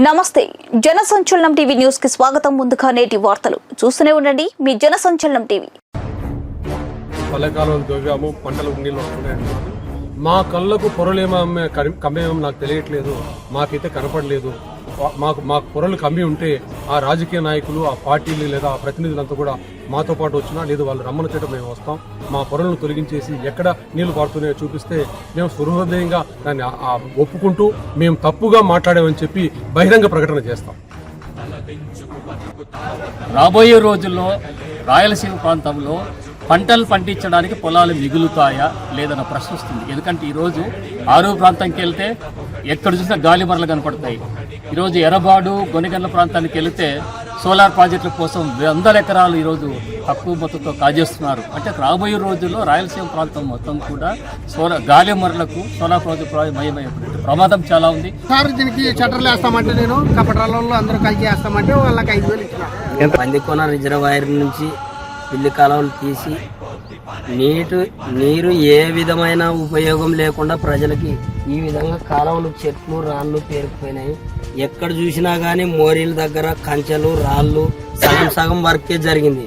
నమస్తే జన సంచలనం టీవీ న్యూస్కి స్వాగతం. ముందుగా నేటి వార్తలు. చూస్తూనే ఉండండి మీ జనసంచలనం టీవీ. పల్లెకాలం పంటలు నీళ్ళు మా కళ్ళకు పొరలేమో అమ్మే కమ్మేమో నాకు తెలియట్లేదు. మాకైతే కనపడలేదు. మాకు మాకు పొరలు కమ్మి ఉంటే ఆ రాజకీయ నాయకులు ఆ పార్టీలు లేదా ఆ ప్రతినిధులంతా కూడా మాతో పాటు వచ్చినా లేదు వాళ్ళు రమ్మని చేయడం మేము వస్తాం. మా పొరలను తొలగించేసి ఎక్కడ నీళ్ళు పారుతున్నాయో చూపిస్తే మేము సుహృదయంగా దాన్ని ఒప్పుకుంటూ మేము తప్పుగా మాట్లాడామని చెప్పి బహిరంగ ప్రకటన చేస్తాం. రాబోయే రోజుల్లో రాయలసీమ ప్రాంతంలో పంటలు పండించడానికి పొలాలు మిగులుతాయా లేదన్న ప్రశ్న వస్తుంది. ఎందుకంటే ఈరోజు ఆరు ప్రాంతంకి వెళ్తే ఎక్కడ చూసినా గాలి మరలు కనపడతాయి. ఈరోజు ఎర్రబాడు గొనిగండ్ల ప్రాంతానికి వెళితే సోలార్ ప్రాజెక్టుల కోసం వందల ఎకరాలు ఈరోజు తక్కువ మొత్తంతో కాజేస్తున్నారు. అంటే రాబోయే రోజుల్లో రాయలసీమ ప్రాంతం మొత్తం కూడా సోలార్ గాలి మరలకు సోలార్ ప్రాజెక్టు మయమైపోతుంది ప్రమాదం చాలా ఉంది. సార్ దీనికి షట్టర్లు వేస్తామంటే నేను కపటాలలో అందరూ కలిసి వేస్తామంటే వాళ్ళకి ఐదు వేలు ఇచ్చిన. రిజర్వాయర్ నుంచి పిల్లి కాలువలు తీసి నీటు నీరు ఏ విధమైన ఉపయోగం లేకుండా ప్రజలకి ఈ విధంగా కాలువలు చెట్లు రాళ్ళు పేరుకుపోయినాయి. ఎక్కడ చూసినా కానీ మోరీల దగ్గర కంచెలు రాళ్ళు సగం సగం వర్కే జరిగింది.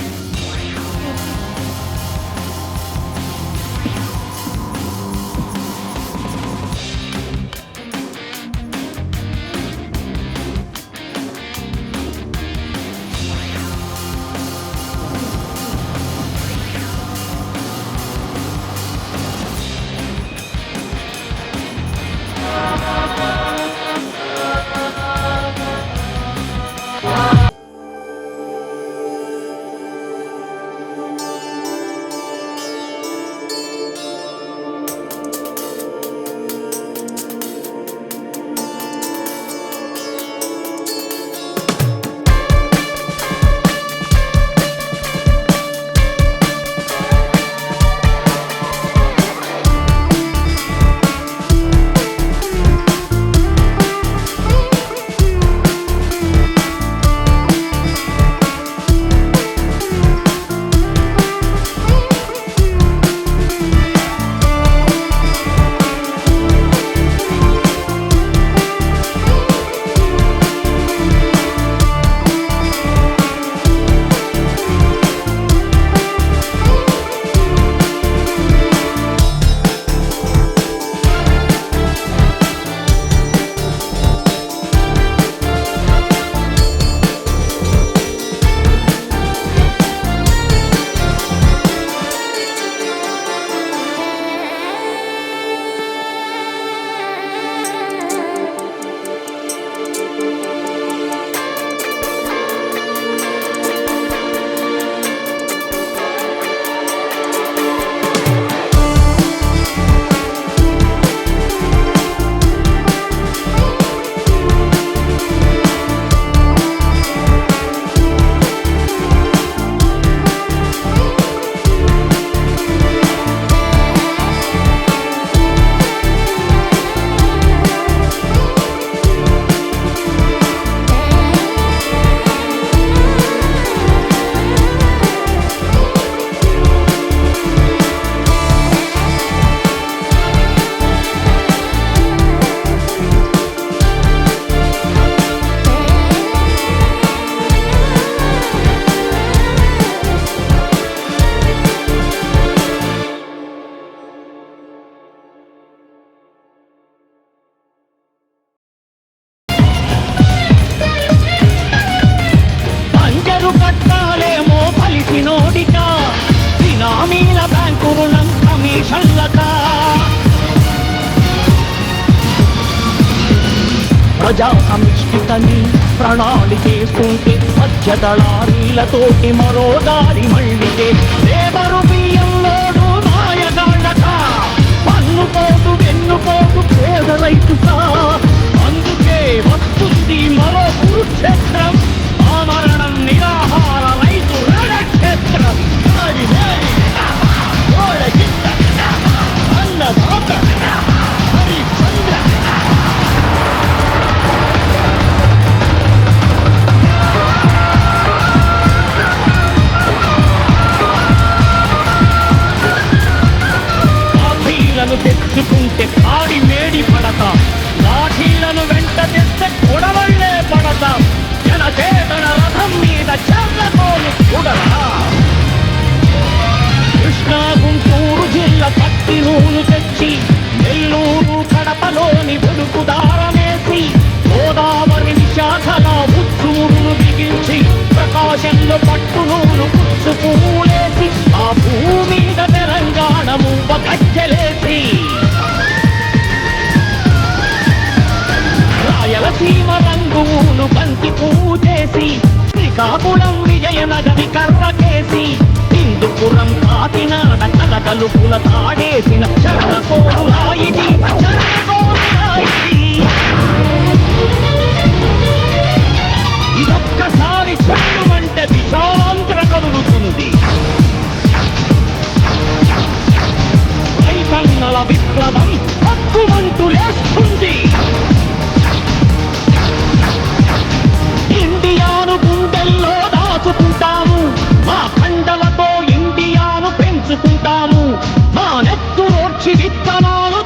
మధ్య మరోగా కృష్ణా గుంటూరు జిల్లా పత్తి నూలు తెచ్చి నెల్లూరు కడపలోని దారమేసి గోదావరి విశాఖల ఉచ్చుముడును బిగించి ప్రకాశంలో పట్టు నూలు పుచ్చు పూలేసి ఆ భూమి తెలంగాణ మూవ గజ్జలేసి. రాయలసీమ రంగును బంతి పూజేసి శ్రీకాకుళం విజయనగరి కర్రకేసి హిందుపురం తాకిన రకరకలు పూల తాడేసిన చర్రకోడు రాయిది ఉంటాము. మా నెత్తురోడ్చి విత్తనాలు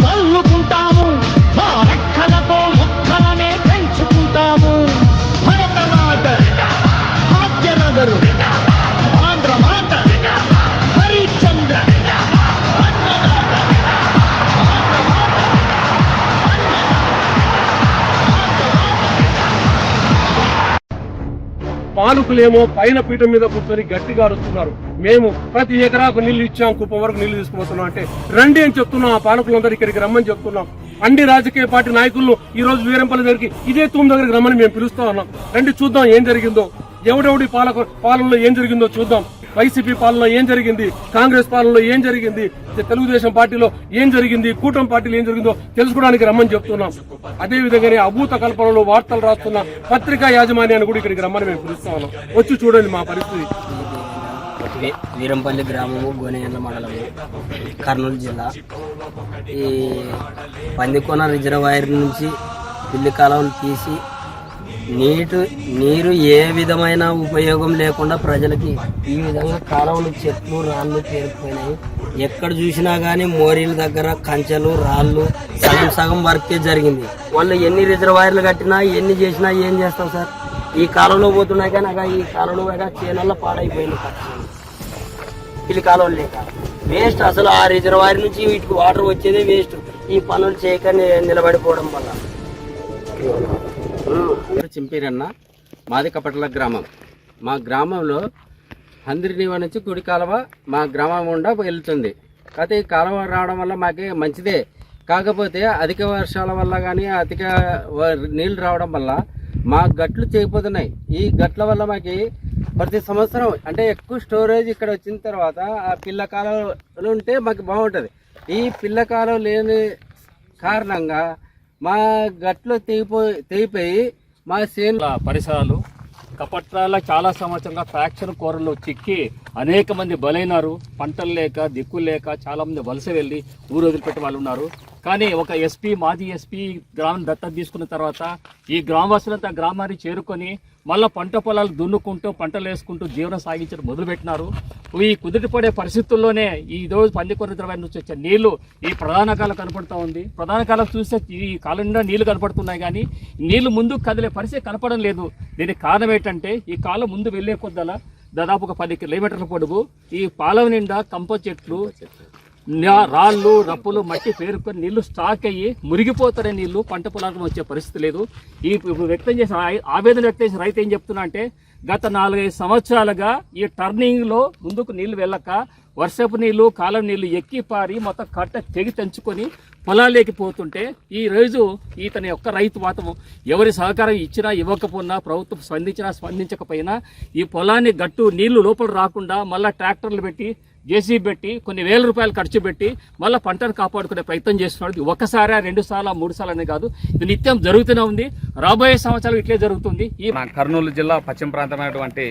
పాలకులేమో పైన పీఠం మీద కూర్చొని గట్టిగా అరుస్తున్నారు. మేము ప్రతి ఎకరాకు నీళ్ళు ఇచ్చాం కుప్పం వరకు నీళ్ళు తీసుకుపోతున్నాం అంటే రండి అని చెప్తున్నాం ఆ పాలకులందరూ ఇక్కడికి రమ్మని చెప్తున్నాం. అన్ని రాజకీయ పార్టీ నాయకులను ఈ రోజు వీరంపల్లి దగ్గరికి ఇదే తూమ్ దగ్గరికి రమ్మని మేము పిలుస్తా ఉన్నాం. రండి చూద్దాం ఏం జరిగిందో ఎవడెవడి పాలక పాలనలో ఏం జరిగిందో చూద్దాం. వైసీపీ పాలనలో ఏం జరిగింది? కాంగ్రెస్ పాలనలో ఏం జరిగింది? తెలుగుదేశం పార్టీలో ఏం జరిగింది? కూటమి పార్టీలో ఏం జరిగిందో తెలుసుకోవడానికి రమ్మని చెప్తున్నాం. అదే విధంగానే అభూత కల్పనలో వార్తలు రాస్తున్న పత్రికా యాజమాన్యాన్ని కూడా ఇక్కడికి రమ్మని మేము పిలుస్తా ఉన్నాం. వచ్చి చూడండి మా పరిస్థితి. వీరంపల్లి గ్రామము గోనేయండ్ల మండలము కర్నూలు జిల్లా. ఈ పందికోన రిజర్వాయర్ నుంచి పిల్లి కాలువలు తీసి నీటు నీరు ఏ విధమైన ఉపయోగం లేకుండా ప్రజలకి ఈ విధంగా కాలువలు చెట్లు రాళ్ళు పేరుకుపోయినాయి. ఎక్కడ చూసినా కానీ మోరీల దగ్గర కంచెలు రాళ్ళు సగం సగం వర్కే జరిగింది. వాళ్ళు ఎన్ని రిజర్వాయర్లు కట్టినా ఎన్ని చేసినా ఏం చేస్తాం సార్? ఈ కాలంలో పోతున్నాయి కానీ అగా ఈ కాలంలో చేనల్లో పాడైపోయింది పిల్లి కాలువలు లేక. వేస్ట్ అసలు ఆ రిజర్వాయర్ నుంచి వీటికి వాటర్ వచ్చేదే వేస్ట్. ఈ పనులు చేయక నిలబడిపోవడం వల్ల. చింపీరన్న మాది గ్రామం. మా గ్రామంలో హంద్రినీవ నుంచి కుడి కాలువ మా గ్రామం గుండా వెళ్తుంది. కాకపోతే ఈ కాలువ రావడం వల్ల మాకే మంచిదే. కాకపోతే అధిక వర్షాల వల్ల కానీ అధిక వ- రావడం వల్ల మా గట్లు చేయిపోతున్నాయి. ఈ గట్ల వల్ల మాకు ప్రతి సంవత్సరం అంటే ఎక్కువ స్టోరేజ్ ఇక్కడ వచ్చిన తర్వాత ఆ పిల్ల కాలువలు ఉంటే మాకు బాగుంటుంది. ఈ పిల్ల కాలువ లేని కారణంగా మా గట్లు తెగిపోయి తెగిపోయి మా సేను పరిసరాలు కపట్రాల చాలా సంవత్సరంగా ఫ్రాక్చర్ కూరలు చిక్కి అనేక మంది బలైనారు. పంటలు లేక దిక్కులు లేక చాలామంది వలస వెళ్ళి ఊరు వదిలిపెట్టే వాళ్ళు ఉన్నారు. కానీ ఒక ఎస్పీ మాజీ ఎస్పీ గ్రామం దత్తత తీసుకున్న తర్వాత ఈ గ్రామవాసులంతా గ్రామాన్ని చేరుకొని మళ్ళీ పంట పొలాలు దున్నుకుంటూ పంటలు వేసుకుంటూ జీవనం సాగించడం మొదలుపెట్టినారు. ఈ కుదిరిపడే పరిస్థితుల్లోనే ఈ రోజు పందికొర ద్రవ్యం నుంచి వచ్చే నీళ్ళు ఈ ప్రధాన కాలం కనపడుతూ ఉంది. ప్రధాన కాలం చూస్తే ఈ కాలం నిండా నీళ్ళు కనపడుతున్నాయి కానీ నీళ్ళు ముందుకు కదిలే పరిస్థితి కనపడడం లేదు. దీనికి కారణం ఏంటంటే ఈ కాలం ముందు వెళ్ళే కొద్దల దాదాపు ఒక పది కిలోమీటర్ల పొడుగు ఈ పాలవ నిండా కంప చెట్లు రాళ్ళు రప్పులు మట్టి పేరుకొని నీళ్ళు స్టాక్ అయ్యి మురిగిపోతారే నీళ్ళు పంట పొలాలకు వచ్చే పరిస్థితి లేదు. ఈ ఇప్పుడు వ్యక్తం చేసిన ఆవేదన వ్యక్తం చేసిన రైతు ఏం చెప్తున్నా అంటే గత నాలుగైదు సంవత్సరాలుగా ఈ టర్నింగ్లో ముందుకు నీళ్ళు వెళ్ళక వర్షపు నీళ్ళు కాలం నీళ్ళు ఎక్కి పారి మొత్తం కట్ట తెగి తెంచుకొని పొలాలేకి పోతుంటే ఈ రోజు ఇతని యొక్క రైతు మాత్రం ఎవరి సహకారం ఇచ్చినా ఇవ్వకపోయినా ప్రభుత్వం స్పందించినా స్పందించకపోయినా ఈ పొలాన్ని గట్టు నీళ్ళు లోపల రాకుండా మళ్ళీ ట్రాక్టర్లు పెట్టి జేసీ పెట్టి కొన్ని వేల రూపాయలు ఖర్చు పెట్టి మళ్ళీ పంటను కాపాడుకునే ప్రయత్నం చేస్తున్నాడు. ఒకసారా రెండు సార్లు మూడు సార్లు అనే కాదు. ఇది నిత్యం జరుగుతూనే ఉంది. రాబోయే సంవత్సరాలు ఇట్లే జరుగుతుంది. ఈ కర్నూలు జిల్లా పశ్చిమ ప్రాంతమైనటువంటి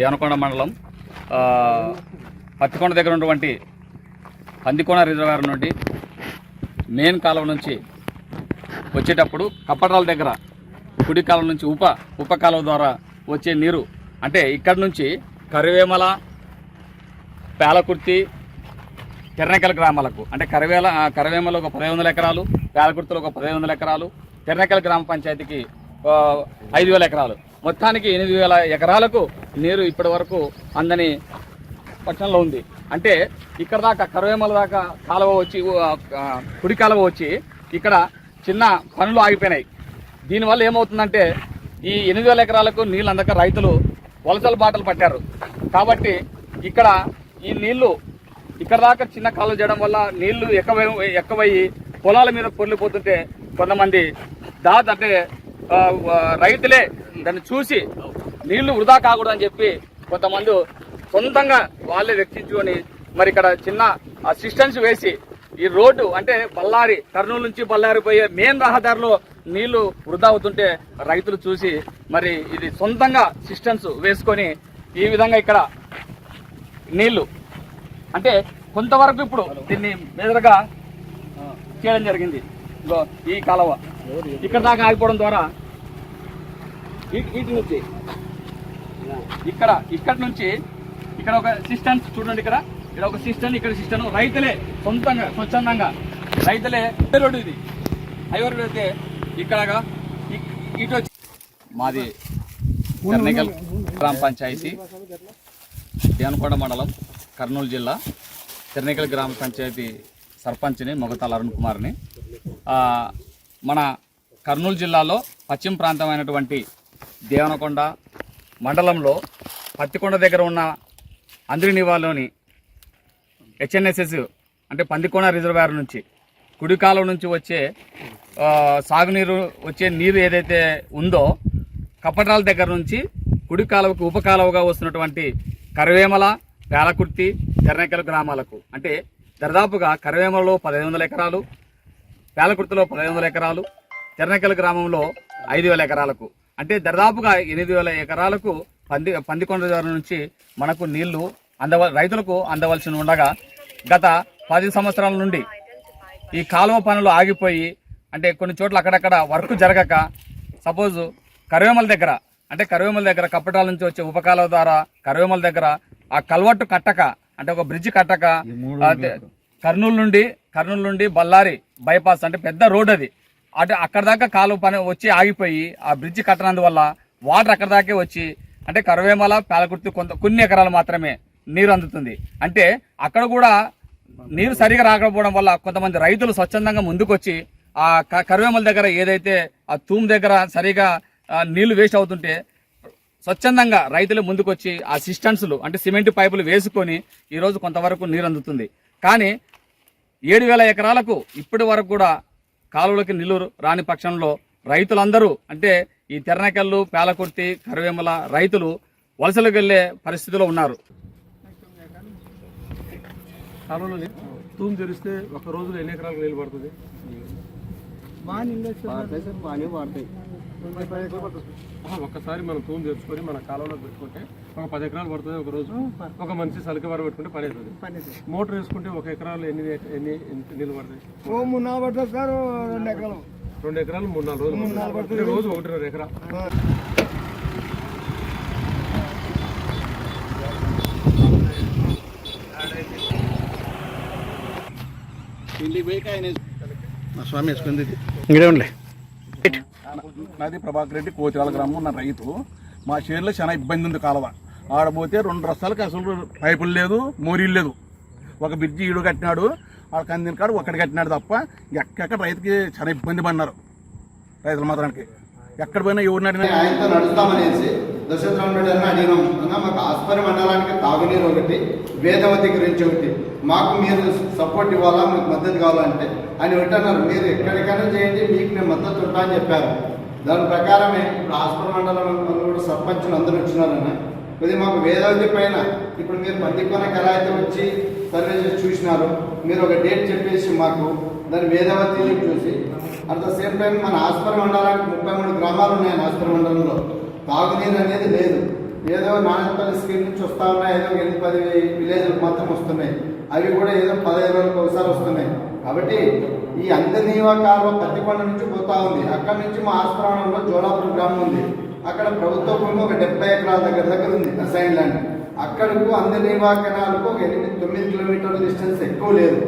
దేవనకొండ మండలం పత్తికొండ దగ్గర ఉన్నటువంటి పందికొండ రిజర్వాయర్ నుండి మెయిన్ కాలం నుంచి వచ్చేటప్పుడు కప్పటాల దగ్గర కుడి కాలం నుంచి ఉప ఉప కాలువ ద్వారా వచ్చే నీరు అంటే ఇక్కడ నుంచి కరివేమల పేలకుర్తి తెర్నెకల్ గ్రామాలకు అంటే కరివేల కరవేమలో కరివేమలో ఒక పదిహేను వందల ఎకరాలు పేలకుర్తిలో ఒక పదిహేను వందల ఎకరాలు తెర్నెకల్ గ్రామ పంచాయతీకి ఐదు వేల ఎకరాలు. మొత్తానికి ఎనిమిది వేల ఎకరాలకు నీరు ఇప్పటి వరకు అందని పట్టణంలో ఉంది. అంటే ఇక్కడ దాకా కరివేమల దాకా కాలువ వచ్చి కుడి కాలువ వచ్చి ఇక్కడ చిన్న పనులు ఆగిపోయినాయి. దీనివల్ల ఏమవుతుందంటే ఈ ఎనిమిది వేల ఎకరాలకు నీళ్ళు అందక రైతులు వలసల బాటలు పట్టారు. కాబట్టి ఇక్కడ ఈ నీళ్ళు ఇక్కడ దాకా చిన్న కాలువ చేయడం వల్ల నీళ్ళు ఎక్కువ ఎక్కువయ్యి పొలాల మీద పొర్లిపోతుంటే కొంతమంది దాదాపు అంటే రైతులే దాన్ని చూసి నీళ్ళు వృధా కాకూడదని చెప్పి కొంతమంది సొంతంగా వాళ్ళే వ్యక్తించుకొని మరి ఇక్కడ చిన్న అసిస్టెన్స్ వేసి ఈ రోడ్డు అంటే బళ్ళారి కర్నూలు నుంచి బళ్ళారి పోయే మెయిన్ రహదారిలో నీళ్ళు వృధా అవుతుంటే రైతులు చూసి మరి ఇది సొంతంగా సిస్టమ్స్ వేసుకొని ఈ విధంగా ఇక్కడ నీళ్ళు అంటే కొంతవరకు ఇప్పుడు దీన్ని మెదడుగా చేయడం జరిగింది. ఇగో ఈ కాలువ. ఇక్కడ దాకా ఆగిపోవడం ద్వారా ఈ- వీటి నుంచి. ఇక్కడ ఇక్కడ నుంచి ఇక్కడ ఒక సిస్టమ్ చూడండి ఇక్కడ. ఇక్కడ ఒక సిస్టమ్ ఇక్కడ సిస్టమ్ రైతులే సొంతంగా స్వచ్ఛందంగా. రైతులే హైవే రోడ్డు ఇది. హైవే రోడ్డు అయితే ఇక్కడగా ఇటు వచ్చి మాది గ్రామ పంచాయతీ. దేవనకొండ మండలం. కర్నూలు జిల్లా తిరణికల్ గ్రామ పంచాయతీ సర్పంచ్ని మొగతాల అరుణ్ కుమార్ని. మన కర్నూలు జిల్లాలో పశ్చిమ ప్రాంతమైనటువంటి దేవనకొండ మండలంలో పత్తికొండ దగ్గర ఉన్న అంద్రినివాలోని హెచ్ఎన్ఎస్ఎస్ అంటే పందికొండ రిజర్వాయర్ నుంచి కుడికాలం నుంచి వచ్చే సాగునీరు వచ్చే నీరు ఏదైతే ఉందో కప్పటాల దగ్గర నుంచి కుడి కాలువకు వస్తున్నటువంటి కరివేమల పేలకుర్తి తెర్నెకల్ గ్రామాలకు. అంటే దరిదాపుగా కరివేమలలో పదిహేను వందల ఎకరాలు పేలకుర్తిలో పదిహేను వందల ఎకరాలు తెర్నెకల్ గ్రామంలో ఐదు వేల ఎకరాలకు. అంటే దరిదాపుగా ఎనిమిది వేల ఎకరాలకు పంది పందికొండ రిజర్వాయర్ నుంచి మనకు నీళ్ళు అందవ రైతులకు అందవలసి ఉండగా గత పది సంవత్సరాల నుండి ఈ కాలువ పనులు ఆగిపోయి అంటే కొన్ని చోట్ల అక్కడక్కడ వర్క్ జరగక సపోజ్ కరివేమల దగ్గర అంటే కరివేమల దగ్గర కప్పటాల నుంచి వచ్చే ఉపకాలువ ద్వారా కరివేమల దగ్గర ఆ కల్వట్టు కట్టక అంటే ఒక బ్రిడ్జ్ కట్టక కర్నూలు నుండి కర్నూలు నుండి బళ్ళారి బైపాస్ అంటే పెద్ద రోడ్ అది. అటు అక్కడ దాకా కాలువ పని వచ్చి ఆగిపోయి ఆ బ్రిడ్జ్ కట్టనందువల్ల వాటర్ అక్కడ దాకే వచ్చి అంటే కరవేమల పేలకుర్తి కొంత కొన్ని ఎకరాలు మాత్రమే నీరు అందుతుంది. అంటే అక్కడ కూడా నీరు సరిగా రాకపోవడం వల్ల కొంతమంది రైతులు స్వచ్ఛందంగా ముందుకొచ్చి ఆ కరివేమల దగ్గర ఏదైతే ఆ తూము దగ్గర సరిగా నీళ్ళు వేస్ట్ అవుతుంటే స్వచ్ఛందంగా రైతులు ముందుకొచ్చి ఆ సిస్టన్స్లు అంటే సిమెంట్ పైపులు వేసుకొని ఈరోజు కొంతవరకు నీరు అందుతుంది కానీ ఏడు వేల ఎకరాలకు ఇప్పటి వరకు కూడా కాలువలకి నీళ్ళు రాని పక్షంలో రైతులందరూ అంటే ఈ తెరనకల్లు పేలకుర్తి కరివేమల రైతులు వలసలకు వెళ్ళే పరిస్థితిలో ఉన్నారు. కాలంలో తూము తెరిస్తే ఒక రోజులో ఎన్ని ఎకరాలకు నీళ్ళు పడుతుంది? ఒక్కసారి మనం తూము తెరుచుకొని మన కాలంలో పెట్టుకుంటే ఒక పది ఎకరాలు పడుతుంది ఒక రోజు. ఒక మనిషి సలిక వరకు పెట్టుకుంటే పని అవుతుంది మోటార్ వేసుకుంటే ఒక ఎకరాలు ఎన్ని ఎన్ని నీళ్ళు పడతాయి? రెండు ఎకరాలు. మూడు నాలుగు రోజులు రోజు ఒకటిన్నర ఎకరా. నాది ప్రభాకర్ రెడ్డి కోతిరాల గ్రామం నా రైతు. మా షేర్లో చాలా ఇబ్బంది ఉంది కాలువ. ఆడపోతే రెండు రస్తాలకు అసలు పైపులు లేదు మోరీలు లేదు. ఒక బ్రిడ్జి ఈడు కట్టినాడు ఆ కందిన కాడు ఒకటి కట్టినాడు తప్ప ఎక్కడెక్కడ రైతుకి చాలా ఇబ్బంది పడినారు రైతుల మాత్రానికి. ఎక్కడ పోయినా ఎవరిని అడిగినా ఆయనతో నడుస్తామనేసి దశరథరావు రెడ్డి అన్న అడిగినాం. మాకు ఆస్పరి మండలానికి తాగునీరు ఒకటి వేదవతి గురించి ఒకటి. మాకు మీరు సపోర్ట్ ఇవ్వాలా మీకు మద్దతు కావాలంటే ఆయన ఒకటన్నారు మీరు ఎక్కడికైనా చేయండి మీకు నేను మద్దతు ఉంటా అని చెప్పారు. దాని ప్రకారమే ఇప్పుడు ఆస్పర్ మండలం కూడా సర్పంచులు అందరూ వచ్చినారన్న కొద్దిగా మాకు వేదవతి పైన ఇప్పుడు మీరు పద్దికొనకు ఎలా అయితే వచ్చి సర్వే చేసి చూసినారు. మీరు ఒక డేట్ చెప్పేసి మాకు దాని వేదవతిని చూసి అట్ ద సేమ్ టైం మన ఆస్పర్ మండలానికి ముప్పై మూడు గ్రామాలు ఉన్నాయి ఆస్పర్ మండలంలో. తాగునీరు అనేది లేదు. ఏదో నాణ్యపల్లి స్కీమ్ నుంచి వస్తా ఉన్నాయి ఏదో ఎనిమిది పది విలేజ్లు మాత్రం వస్తున్నాయి. అవి కూడా ఏదో పదహైదు రోజులకు ఒకసారి వస్తున్నాయి. కాబట్టి ఈ అందనీవ కాలువ పత్తికొండ నుంచి పోతా ఉంది. అక్కడ నుంచి మా ఆస్పరంలో జోలాపూర్ గ్రామం ఉంది. అక్కడ ప్రభుత్వ భూమి ఒక డెబ్బై ఎకరాల దగ్గర దగ్గర ఉంది అసైన్ ల్యాండ్. అక్కడకు అందనీవా కెనాలకు ఒక ఎనిమిది తొమ్మిది కిలోమీటర్ల డిస్టెన్స్ ఎక్కువ లేదు.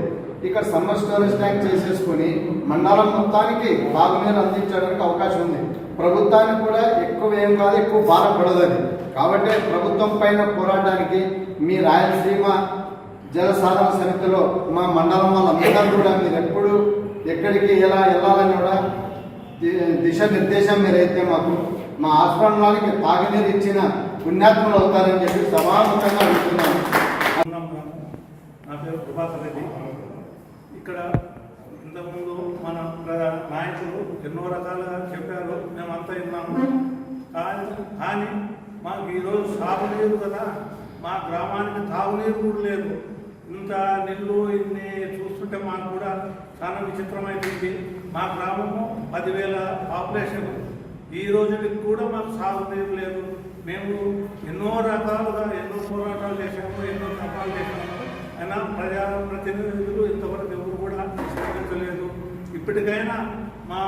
ఇక్కడ సమ్మర్ స్టోరేజ్ ట్యాంక్ చేసేసుకుని మండలం మొత్తానికి తాగునీరు అందించడానికి అవకాశం ఉంది. ప్రభుత్వానికి కూడా ఎక్కువ ఏం కాదు ఎక్కువ భారం కాబట్టి ప్రభుత్వం పైన పోరాటానికి మీ రాయలసీమ జల సాధన సమితిలో మా మండలం వాళ్ళందరూ కూడా మీరు ఎప్పుడు ఎక్కడికి ఎలా వెళ్ళాలని కూడా ది- దిశానిర్దేశం మీరైతే మాకు మా ఆశ్రమానికి తాగునీరు ఇచ్చిన పుణ్యాత్ములు అవుతారని చెప్పి సభాముఖంగా అడుగుతున్నాను. నా పేరు ప్రభాకర్ రెడ్డి. ఇక్కడ ఇంతకుముందు మన నాయకులు ఎన్నో రకాలుగా చెప్పారు మేమంతా విన్నాము. కానీ కానీ మాకు ఈరోజు సాగునీరు కదా. మా గ్రామానికి తాగునీరు కూడా లేదు. ఇంత నీళ్ళు ఇన్ని చూస్తుంటే మాకు కూడా చాలా విచిత్రమైంది మా గ్రామము పదివేల పాపులేషన్. ఈ రోజుకి కూడా మాకు సాగునీరు లేదు. మేము ఎన్నో రకాలుగా ఎన్నో పోరాటాలు చేశాము ఎన్నో తపాలు చేశాము. అయినా ప్రజా ప్రతినిధులు ఇంతవరకు ఎవరు కూడా ఇప్పటికైనా మా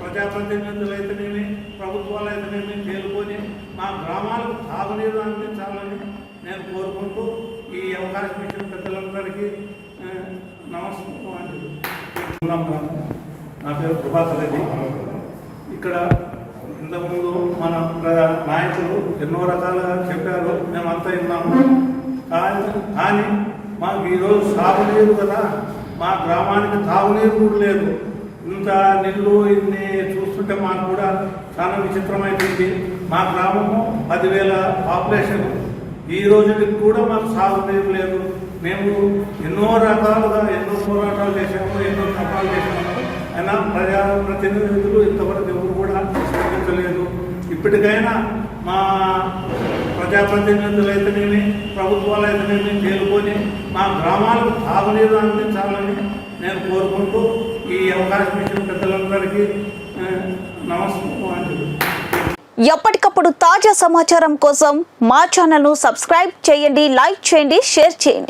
ప్రజాప్రతినిధులు అయితేనేమి ప్రభుత్వాలు అయితేనేమి తేలుకొని మా గ్రామాలకు తాగునీరు అందించాలని నేను కోరుకుంటూ ఈ అవకాశం ఇచ్చిన పెద్దలందరికీ నమస్కారం నా పేరు ప్రభాకర్ రెడ్డి. ఇక్కడ ఇంతకుముందు మన నాయకులు ఎన్నో రకాలుగా చెప్పారు మేమంతా విన్నాము కానీ కానీ మాకు ఈరోజు సాగునీరు కదా. మా గ్రామానికి తాగునీరు కూడా లేదు. ఇంత నీళ్ళు ఇన్ని చూస్తుంటే మాకు కూడా చాలా విచిత్రమైపోయింది. మా గ్రామము పదివేల పాపులేషన్. ఈ రోజుకి కూడా మాకు సాగునీరు లేదు. మేము ఎన్నో రకాలుగా ఎన్నో పోరాటాలు చేశాము ఎన్నో తపాలు చేశాము. అయినా ప్రజాప్రతినిధులు ఇంతవరకు ఎవరు కూడా స్పందించలేదు. ఇప్పటికైనా మా ప్రజాప్రతినిధులు అయితేనేమి ప్రభుత్వాలు అయితేనేమి తేలుకొని మా గ్రామాలకు తాగునీరు అందించాలని నేను కోరుకుంటూ ఈ అవకాశం ఇచ్చిన పెద్దలందరికీ నమస్కారం ఎప్పటికప్పుడు తాజా సమాచారం కోసం మా ఛానల్ను సబ్స్క్రైబ్ చేయండి లైక్ చేయండి షేర్ చేయండి.